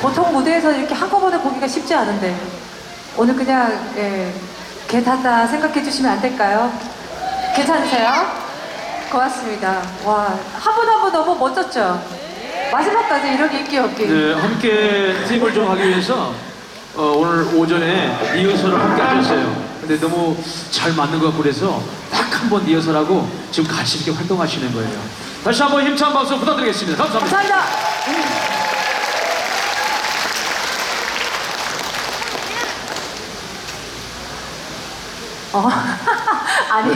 보통 무대에서 이렇게 한꺼번에 보기가 쉽지 않은데 오늘 그냥 예, 개 탔다 생각해 주시면 안 될까요? 괜찮으세요? 고맙습니다. 와, 한 분 한 분 너무 멋졌죠? 마지막까지 이렇게 인기 없게. 네, 함께 팀을 좀 하기 위해서 어, 오늘 오전에 리허설을 함께 하셨어요. 근데 너무 잘 맞는 것 같고 그래서 딱 한 번 리허설하고 지금 같이 이렇게 활동하시는 거예요. 다시 한번 힘찬 박수 부탁드리겠습니다. 감사합니다. 감사합니다. 어, 아니,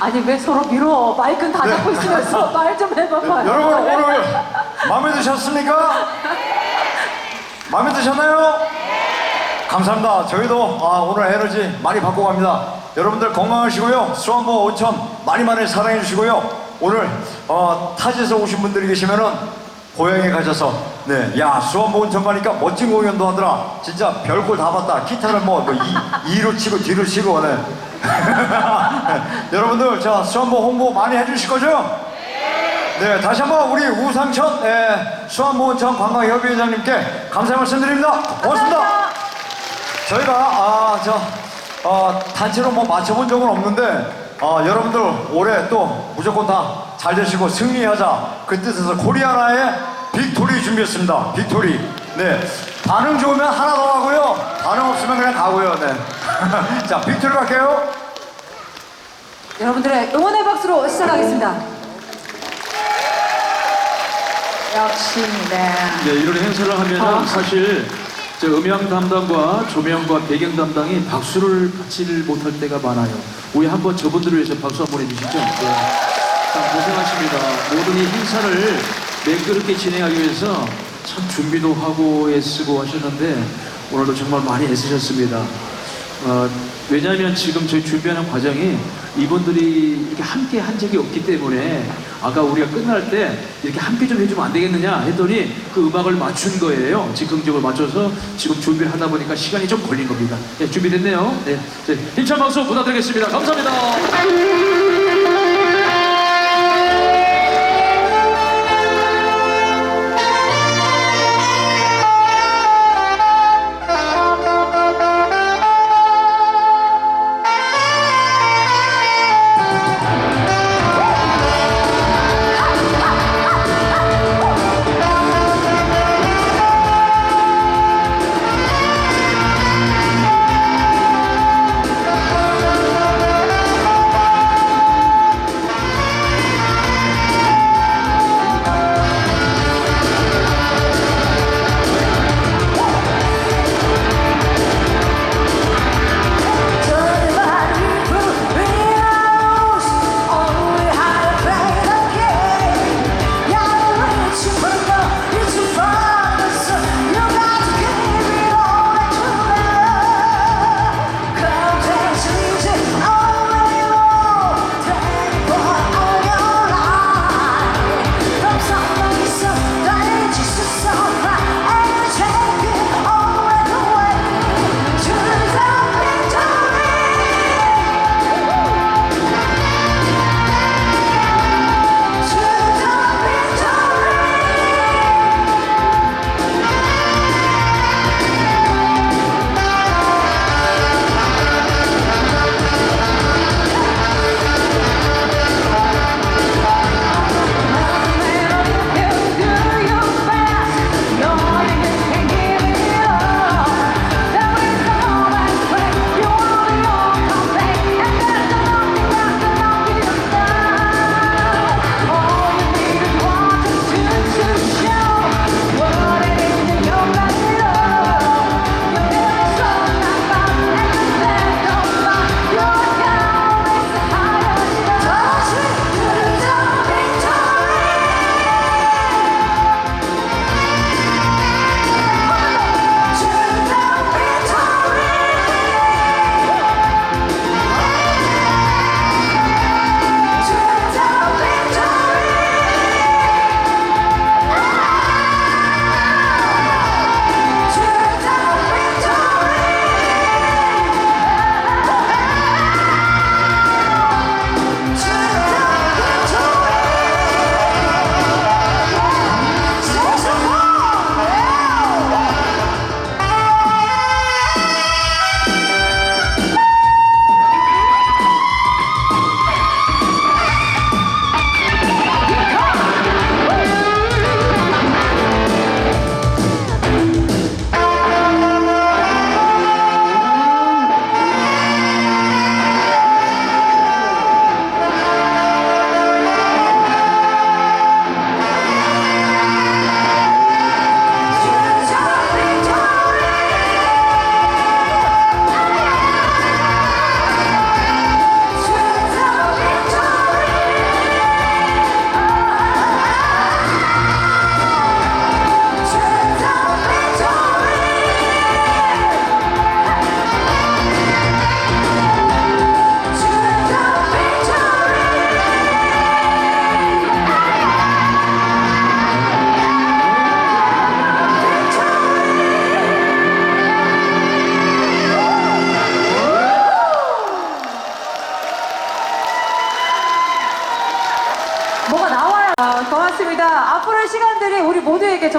아니, 왜 서로 밀어? 마이크는 다 잡고 있으면서 말 좀 해봐봐요. 네, 여러분 오늘 마음에 드셨습니까? 마음에 드셨나요? 감사합니다. 저희도 아, 오늘 에너지 많이 받고 갑니다. 여러분들 건강하시고요. 수원보 온천 많이 많이 사랑해 주시고요. 오늘 어, 타지에서 오신 분들이 계시면은 고향에 가셔서 네, 야 수원보 온천 가니까 멋진 공연도 하더라. 진짜 별걸 다 봤다. 기타를 뭐, 뭐 이, 이로 치고 뒤로 치고 네. 여러분들 자 수원보 홍보 많이 해주실 거죠? 네, 다시 한번 우리 우상천 예, 수원보온천 관광협의회장님께 감사 말씀드립니다. 고맙습니다. 저희가 아, 저 어, 단체로 뭐 맞춰본 적은 없는데 어, 여러분들 올해 또 무조건 다 잘 되시고 승리하자 그 뜻에서 코리아나의 빅토리 준비했습니다. 빅토리. 네, 반응 좋으면 하나 더 하고요. 반응 없으면 그냥 가고요. 네. 자, 빅토리 갈게요. 여러분들의 응원의 박수로 시작하겠습니다. 역시, 네. 네, 이런 행사를 하면 어. 은 사실 저 음향 담당과 조명과 배경 담당이 박수를 받지를 못할 때가 많아요. 우리 한번 저분들을 위해서 박수 한번 해주시죠. 네. 참 고생하십니다. 모든 이 행사를 매끄럽게 진행하기 위해서 참 준비도 하고 애쓰고 하셨는데 오늘도 정말 많이 애쓰셨습니다. 어, 왜냐하면 지금 저희 준비하는 과정이 이분들이 이렇게 함께 한 적이 없기 때문에 아까 우리가 끝날 때 이렇게 함께 좀 해주면 안 되겠느냐 했더니 그 음악을 맞춘 거예요. 즉흥적으로 맞춰서 지금 준비를 하다 보니까 시간이 좀 걸린 겁니다. 네, 준비됐네요. 네, 네, 힘찬 박수 부탁드리겠습니다. 감사합니다.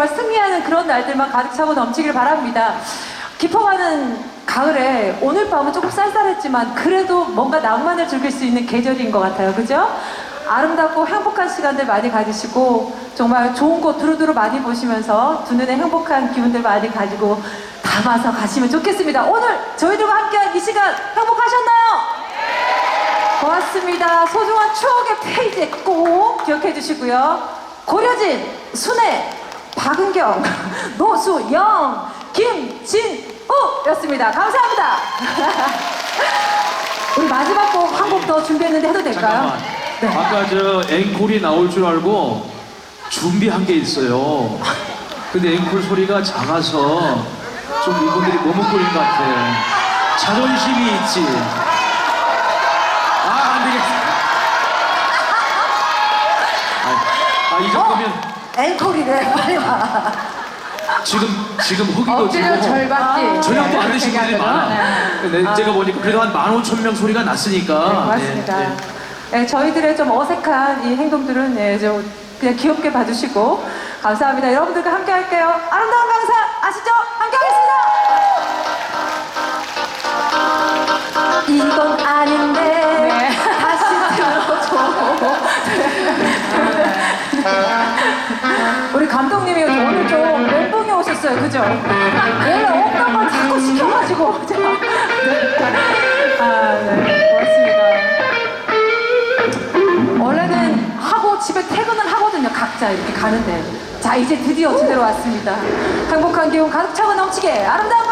정말 승리하는 그런 날들만 가득 차고 넘치길 바랍니다. 깊어가는 가을에 오늘 밤은 조금 쌀쌀했지만 그래도 뭔가 낭만을 즐길 수 있는 계절인 것 같아요. 그죠? 아름답고 행복한 시간들 많이 가지시고 정말 좋은 곳 두루두루 많이 보시면서 두 눈에 행복한 기운들 많이 가지고 담아서 가시면 좋겠습니다. 오늘 저희들과 함께한 이 시간 행복하셨나요? 고맙습니다. 소중한 추억의 페이지에 꼭 기억해 주시고요. 고려진, 순애, 박은경, 노수영, 김진우였습니다. 감사합니다. 우리 마지막 곡 한 곡 더 준비했는데 해도 될까요? 네. 잠깐만. 아까 저 앵콜이 나올 줄 알고 준비한 게 있어요. 근데 앵콜 소리가 작아서 좀 이분들이 머뭇거릴 것 같아. 자존심이 있지. 아, 안 되겠어. 아, 아, 이 정도면 앵콜이래. 빨리 와. 지금, 지금 허기도 엎드려 지고 절받기. 저녁도 안 드신 분들이 많아. 네, 제가 보니까 그래도 한 15,000명 소리가 났으니까. 네, 고맙습니다. 네, 네. 네, 저희들의 좀 어색한 이 행동들은 네, 좀 그냥 귀엽게 봐주시고 감사합니다. 여러분들과 함께 할게요. 아름다운 강사 아시죠? 함께 하겠습니다. 이건 아닌데 오셨어요. 그죠? 원래 없던 걸 자꾸 시켜가지고. 제가. 아, 네. 고맙습니다. 원래는 하고 집에 퇴근을 하거든요. 각자 이렇게 가는데. 자, 이제 드디어 제대로 왔습니다. 행복한 기운 가득 차고 넘치게 아름다운!